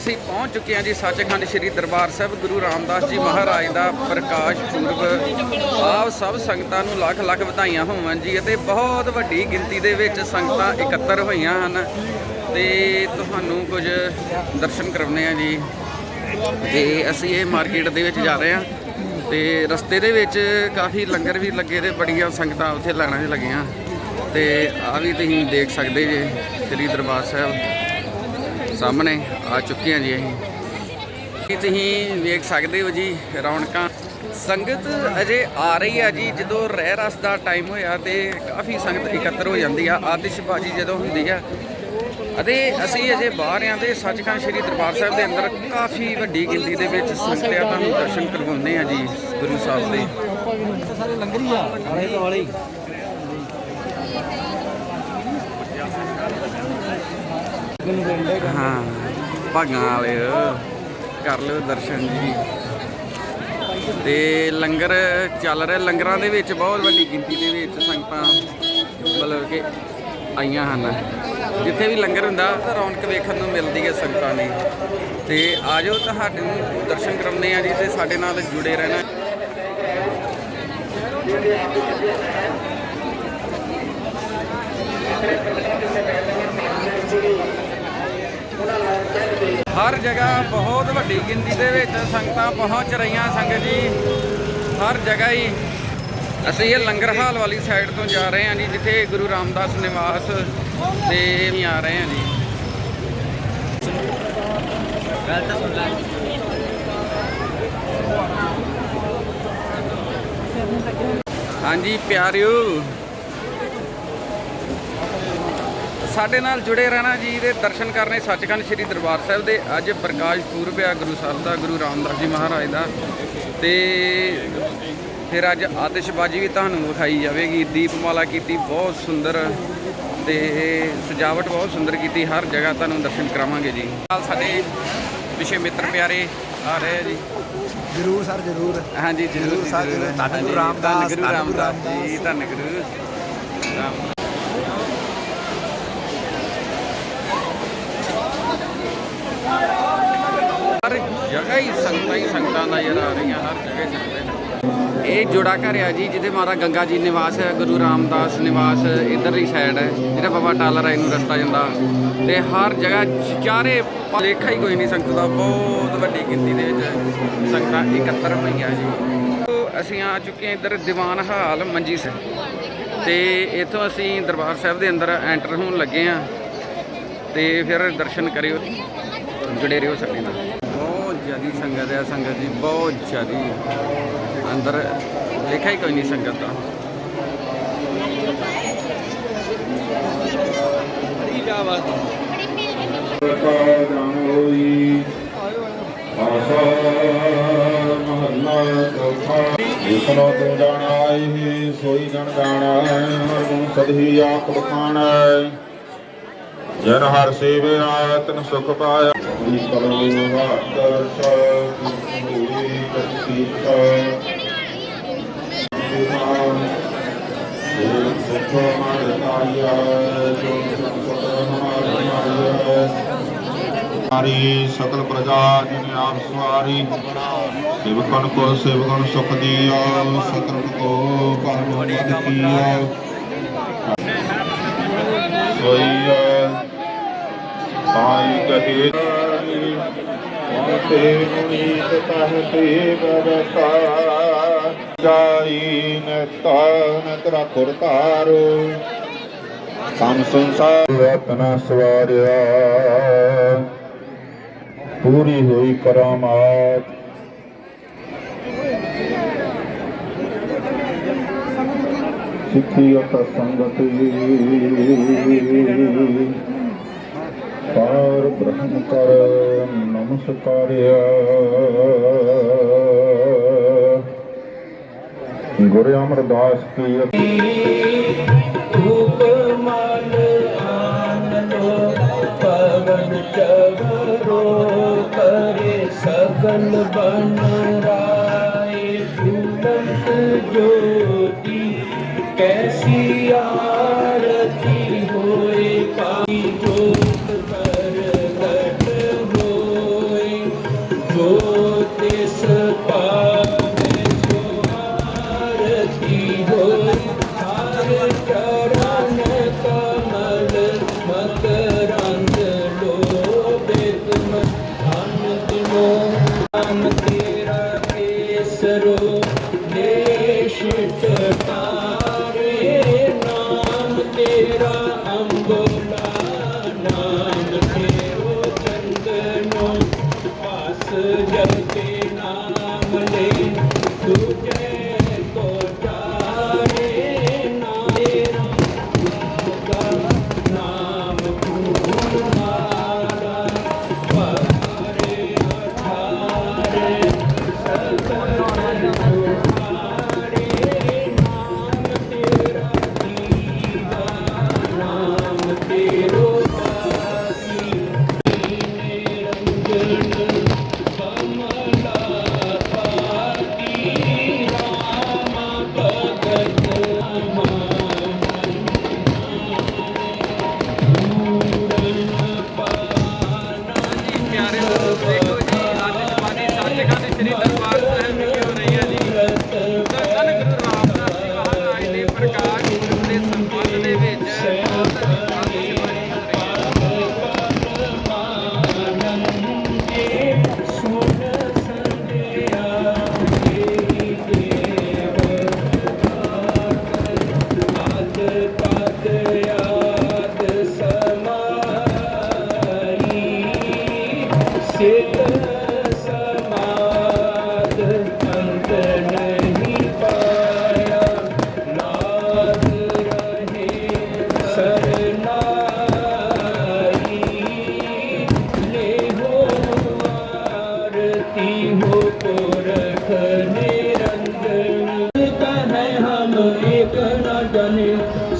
ਅਸੀਂ ਪਹੁੰਚ ਚੁੱਕੇ ਹਾਂ ਜੀ ਸੱਚਖੰਡ ਸ੍ਰੀ ਦਰਬਾਰ ਸਾਹਿਬ, ਗੁਰੂ ਰਾਮਦਾਸ ਜੀ ਮਹਾਰਾਜ ਦਾ ਪ੍ਰਕਾਸ਼ ਪੁਰਬ। ਆਪ ਸਭ ਸੰਗਤਾਂ ਨੂੰ ਲੱਖ ਲੱਖ ਵਧਾਈਆਂ ਹੋਵਨ ਜੀ ਅਤੇ ਬਹੁਤ ਵੱਡੀ ਗਿਣਤੀ ਦੇ ਵਿੱਚ ਸੰਗਤਾਂ ਇਕੱਤਰ ਹੋਈਆਂ ਹਨ। ਤੇ ਤੁਹਾਨੂੰ ਕੁਝ ਦਰਸ਼ਨ ਕਰਵਾਉਣੇ ਆ ਜੀ। ਤੇ ਅਸੀਂ ਇਹ ਮਾਰਕੀਟ ਦੇ ਵਿੱਚ ਜਾ ਰਹੇ ਹਾਂ ਤੇ ਰਸਤੇ ਦੇ ਵਿੱਚ ਕਾਫੀ ਲੰਗਰ ਵੀ ਲੱਗੇ ਤੇ ਬੜੀਆਂ ਸੰਗਤਾਂ ਉੱਥੇ ਲਾਈਨਾਂ 'ਚ ਲੱਗੀਆਂ। ਤੇ ਆ ਵੀ ਤੁਸੀਂ ਦੇਖ ਸਕਦੇ ਜੇ ਸ੍ਰੀ ਦਰਬਾਰ ਸਾਹਿਬ। ਸਾਹਮਣੇ ਆ ਚੁੱਕੇ ਹਾਂ ਜੀ ਅਸੀਂ। ਇਹ ਤੁਸੀਂ ਵੇਖ ਸਕਦੇ ਹੋ ਜੀ ਰੌਣਕਾਂ। ਸੰਗਤ ਅਜੇ ਆ ਰਹੀ ਆ ਜੀ, ਜਦੋਂ ਰਹਿ ਰਸ ਦਾ ਟਾਈਮ ਹੋਇਆ ਤੇ ਕਾਫੀ ਸੰਗਤ ਇਕੱਤਰ ਹੋ ਜਾਂਦੀ ਆ, ਆਤਿਸ਼ਬਾਜ਼ੀ ਜਦੋਂ ਹੁੰਦੀ ਆ। ਅਤੇ ਅਸੀਂ ਅਜੇ ਬਾਹਰ ਆਂ ਤੇ ਸੱਚਖੰਡ ਸ੍ਰੀ ਦਰਬਾਰ ਸਾਹਿਬ ਦੇ ਅੰਦਰ ਕਾਫੀ ਵੱਡੀ ਗਿਣਤੀ ਦੇ ਵਿੱਚ ਸੰਗਤ ਆ ਤੁਹਾਨੂੰ ਦਰਸ਼ਨ ਕਰਵਾਉਂਦੇ ਆ ਜੀ, ਗੁਰੂ ਸਾਹਿਬ ਦੇ। ਸਾਰੇ ਲੰਗਰ ਹੀ ਆ ਵਾਲੇ ਤੋਂ ਵਾਲੇ ਹੀ ਹਾਂ, ਭਾਗਾਂ ਵਾਲੇ ਕਰ ਲਿਓ ਦਰਸ਼ਨ ਜੀ। ਤੇ ਲੰਗਰ ਚੱਲ ਰਿਹਾ, ਲੰਗਰਾਂ ਦੇ ਵਿੱਚ ਬਹੁਤ ਵੱਡੀ ਗਿਣਤੀ ਦੇ ਵਿੱਚ ਸੰਗਤਾਂ ਮਤਲਬ ਕਿ ਆਈਆਂ ਹਨ। ਜਿੱਥੇ ਵੀ ਲੰਗਰ ਹੁੰਦਾ, ਤਾਂ ਰੌਣਕ ਵੇਖਣ ਨੂੰ ਮਿਲਦੀ ਹੈ ਸੰਗਤਾਂ ਦੀ। ਤੇ ਆਜੋ ਤੁਹਾਡੇ ਨੂੰ ਦਰਸ਼ਨ ਕਰਾਉਂਦੇ ਆ ਜੀ ਤੇ ਸਾਡੇ ਨਾਲ ਜੁੜੇ ਰਹਿਣਾ। ਹਰ ਜਗ੍ਹਾ ਬਹੁਤ ਵੱਡੀ ਗਿਣਤੀ ਦੇ ਵਿੱਚ ਸੰਗਤਾਂ ਪਹੁੰਚ ਰਹੀਆਂ ਸੰਗਤ ਜੀ ਹਰ ਜਗ੍ਹਾ ਹੀ। ਅਸੀਂ ਇਹ ਲੰਗਰ ਹਾਲ ਵਾਲੀ ਸਾਈਡ ਤੋਂ ਜਾ ਰਹੇ ਹਾਂ ਜੀ ਜਿੱਥੇ ਗੁਰੂ ਰਾਮਦਾਸ ਨਿਵਾਸ ਤੇ ਵੀ ਆ ਰਹੇ ਹਾਂ ਜੀ। ਗੱਲ ਤਾਂ ਸੁਣ ਲੈ। ਹਾਂਜੀ ਪਿਆਰਿਓ। ਸਾਡੇ ਨਾਲ ਜੁੜੇ ਰਹਿਣਾ ਜੀ ਦੇ ਦਰਸ਼ਨ ਕਰਨੇ ਸੱਚਖੰਡ ਸ੍ਰੀ ਦਰਬਾਰ ਸਾਹਿਬ ਦੇ। ਅੱਜ ਪ੍ਰਕਾਸ਼ ਪੁਰਬ ਆ ਗੁਰੂ ਸਾਹਿਬ ਦਾ ਗੁਰੂ ਰਾਮਦਾਸ ਜੀ ਮਹਾਰਾਜ ਦਾ। ਤੇ ਫਿਰ ਅੱਜ ਆਤਿਸ਼ਬਾਜ਼ੀ ਵੀ ਤੁਹਾਨੂੰ ਵਿਖਾਈ ਜਾਵੇਗੀ। ਦੀਪਮਾਲਾ ਕੀਤੀ ਬਹੁਤ ਸੁੰਦਰ ਤੇ ਸਜਾਵਟ ਬਹੁਤ ਸੁੰਦਰ ਕੀਤੀ। ਹਰ ਜਗ੍ਹਾ ਤੁਹਾਨੂੰ ਦਰਸ਼ਨ ਕਰਾਵਾਂਗੇ ਜੀ। ਨਾਲ ਸਾਡੇ ਵਿਸ਼ੇ ਮਿੱਤਰ ਪਿਆਰੇ ਆ ਰਹੇ ਜੀ। ਜਰੂਰ ਸਰ ਜਰੂਰ। ਹਾਂਜੀ ਜਰੂਰ ਸਰ, ਜ਼ਰੂਰ। ਧੰਨ ਗੁਰੂ ਰਾਮਦਾਸ, ਜੀ। ਧੰਨ ਗੁਰੂ ਰਾਮ ਹਰ ਜਗ੍ਹਾ ਹੀ ਸੰਗਤਾਂ ਹੀ ਸੰਗਤਾਂ ਨਜ਼ਰ ਆ ਰਹੀਆਂ ਹਰ ਜਗ੍ਹਾ ਸੰਗਤਾਂ ਇਹ ਜੋੜਾ ਘਰ ਆ ਜੀ, ਜਿਹਦੇ ਮਾਤਾ ਗੰਗਾ ਜੀ ਨਿਵਾਸ ਹੈ, ਗੁਰੂ ਰਾਮਦਾਸ ਨਿਵਾਸ ਇਧਰਲੀ ਸਾਈਡ ਹੈ, ਜਿਹੜਾ ਬਾਬਾ ਟਾਲਾ ਰਾਏ ਨੂੰ ਰਸਤਾ ਜਾਂਦਾ। ਤੇ ਹਰ ਜਗ੍ਹਾ ਚਾਰੇ ਪਾ- ਲੇਖਾ ਹੀ ਕੋਈ ਨਹੀਂ ਸੰਗਤ ਦਾ, ਬਹੁਤ ਵੱਡੀ ਗਿਣਤੀ ਦੇ ਵਿੱਚ ਸੰਗਤਾਂ ਇਕੱਤਰ ਹੋਈਆਂ ਜੀ। ਅਸੀਂ ਆ ਚੁੱਕੇ ਹਾਂ ਇੱਧਰ ਦੀਵਾਨ ਹਾਲ ਮੰਜੀ ਸੇ ਤੇ ਇੱਥੋਂ ਅਸੀਂ ਦਰਬਾਰ ਸਾਹਿਬ ਦੇ ਅੰਦਰ ਐਂਟਰ ਹੋਣ ਲੱਗੇ ਆ ਤੇ ਫਿਰ ਦਰਸ਼ਨ ਕਰਿਓ, ਜੁੜੇ ਰਹੋ ਸਾਡੇ ਨਾਲ। ਜ਼ਿਆਦੀ ਸੰਗਤ ਹੈ ਸੰਗਤ ਜੀ ਬਹੁਤ ਜ਼ਿਆਦੀ ਅੰਦਰ ਲੇਖਾ ਹੀ ਕੋਈ ਨਹੀਂ ਸੰਗਤ ਦਾ। ਜਿਸਨੋ ਤੂੰ ਜਾਣਾਈ ਸੋਈ ਜਨ ਜਾਣਾ ਹਰ ਗੁਣ ਸਦਹੀ ਆਪ ਬਖਾਣਾ ਜਨ ਹਰ ਸੇਵੇ ਆਤਨ ਸੁਖ ਪਾਇਆ। ਜੀ ਕਰੋ ਹੱਥ ਸਭ ਹੋਈ ਕਤੀ ਸੁਖ ਮਨ ਤਾਇਆ ਜੋ ਸੁਖ ਹਮਾਰੇ ਮਾਇਆ ਹਰੀ ਸਕਲ ਪ੍ਰਜਾ ਜਿਨ ਆਪ ਸਵਾਰੀ, ਸੇਵਕਨ ਕੋ ਸੇਵਕਨ ਸੁਖ ਦਿਓ ਸਤਰ ਕੋ ਪਰਮ ਪਦ ਕੀਓ ਸੋਈਆ। ਪਾਈ ਕਹੇ ਮਾਤੇ ਮੁਨੀਤ ਤਹ ਤੇ ਬਰਤਾ ਜਾਈ ਨਤਾ ਨਤਰਾ ਕੁਰਤਾਰੋ ਸਮ ਸੰਸਾਰ ਰਤਨਾ ਸਵਾਰਿਆ। ਪੂਰੀ ਹੋਈ ਕਰਾਮਾਤ। ਸਿੱਖੀ ਅਤ ਸੰਗਤ। ਬ੍ਰਹਮ ਕਰ ਨਮਸਕਾਰਿਆ ਗੁਰੂ ਅਮਰਦਾਸ ਕੀ ਧੂਪ ਮਨ ਆਨੰਦੋ ਪਵਨ ਚਵਰੋ ਕਰੇ ਸਗਲ ਬਨ ਰਾਏ ਜੋਤੀ ਕੈਸੀ ਆਰਤੀ Thank you.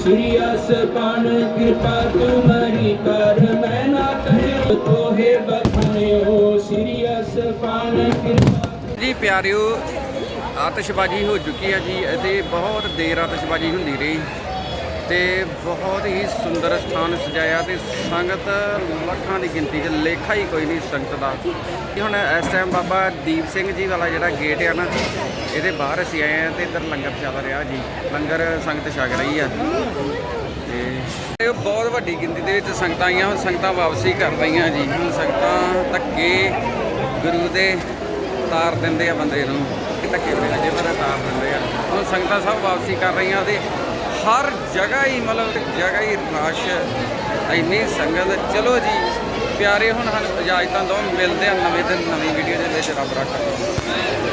श्रीयस पान कृपा तुम्हारी कर मैं ना कहे तो हे बखाने हो श्रीयस पान कृपा जी ਪਿਆਰਿਓ ਆਤਿਸ਼ਬਾਜ਼ੀ ਹੋ ਚੁੱਕੀ ਹੈ ਜੀ ਅਤੇ ਬਹੁਤ ਦੇਰ ਆਤਿਸ਼ਬਾਜ਼ੀ ਹੁੰਦੀ ਰਹੀ ਤੇ ਬਹੁਤ ਹੀ ਸੁੰਦਰ ਸਥਾਨ ਸਜਾਇਆ ਤੇ ਸੰਗਤ ਲੱਖਾਂ ਦੀ ਗਿਣਤੀ 'ਚ ਲੇਖਾ ਹੀ ਕੋਈ ਨਹੀਂ ਸੰਗਤ ਦਾ। ਤੇ ਹੁਣ ਇਸ ਟਾਈਮ ਬਾਬਾ ਦੀਪ ਸਿੰਘ ਜੀ ਵਾਲਾ ਜਿਹੜਾ ਗੇਟ ਆ ਨਾ, ਇਹਦੇ ਬਾਹਰ ਅਸੀਂ ਆਏ ਆ ਤੇ ਇੱਧਰ ਲੰਗਰ ਚੱਲ ਰਿਹਾ ਜੀ। ਲੰਗਰ ਸੰਗਤ ਛਕ ਰਹੀ ਆ। ਤੇ ਬਹੁਤ ਵੱਡੀ ਗਿਣਤੀ ਦੇ ਵਿੱਚ ਸੰਗਤਾਂ ਆਈਆਂ, ਹੁਣ ਸੰਗਤਾਂ ਵਾਪਸੀ ਕਰ ਰਹੀਆਂ ਜੀ। ਹੁਣ ਸੰਗਤਾਂ ਧੱਕੇ ਗੁਰੂ ਦੇ ਤਾਰ ਦਿੰਦੇ ਆ ਬੰਦੇ ਨੂੰ। ਧੱਕੇ ਦੇ ਜੇ ਪਰ ਤਾਰ ਦਿੰਦੇ ਆ। ਹੁਣ ਸੰਗਤਾਂ ਸਭ ਵਾਪਸੀ ਕਰ ਰਹੀਆਂ ਤੇ ਹਰ ਜਗ੍ਹਾ ਹੀ ਮਤਲਬ ਜਗ੍ਹਾ ਹੀ ਰਸ਼ ਇੰਨੀ ਸੰਗਤ ਚਲੋ ਜੀ, ਪਿਆਰੇ ਹੁਣ ਸਾਨੂੰ ਇਜਾਜ਼ਤਾਂ ਦਿਓ, ਮਿਲਦੇ ਆ ਨਵੇਂ ਦਿਨ, ਨਵੀਂ ਵੀਡੀਓ ਦੇ ਵਿੱਚ। ਰੱਬ ਰੱਖਾ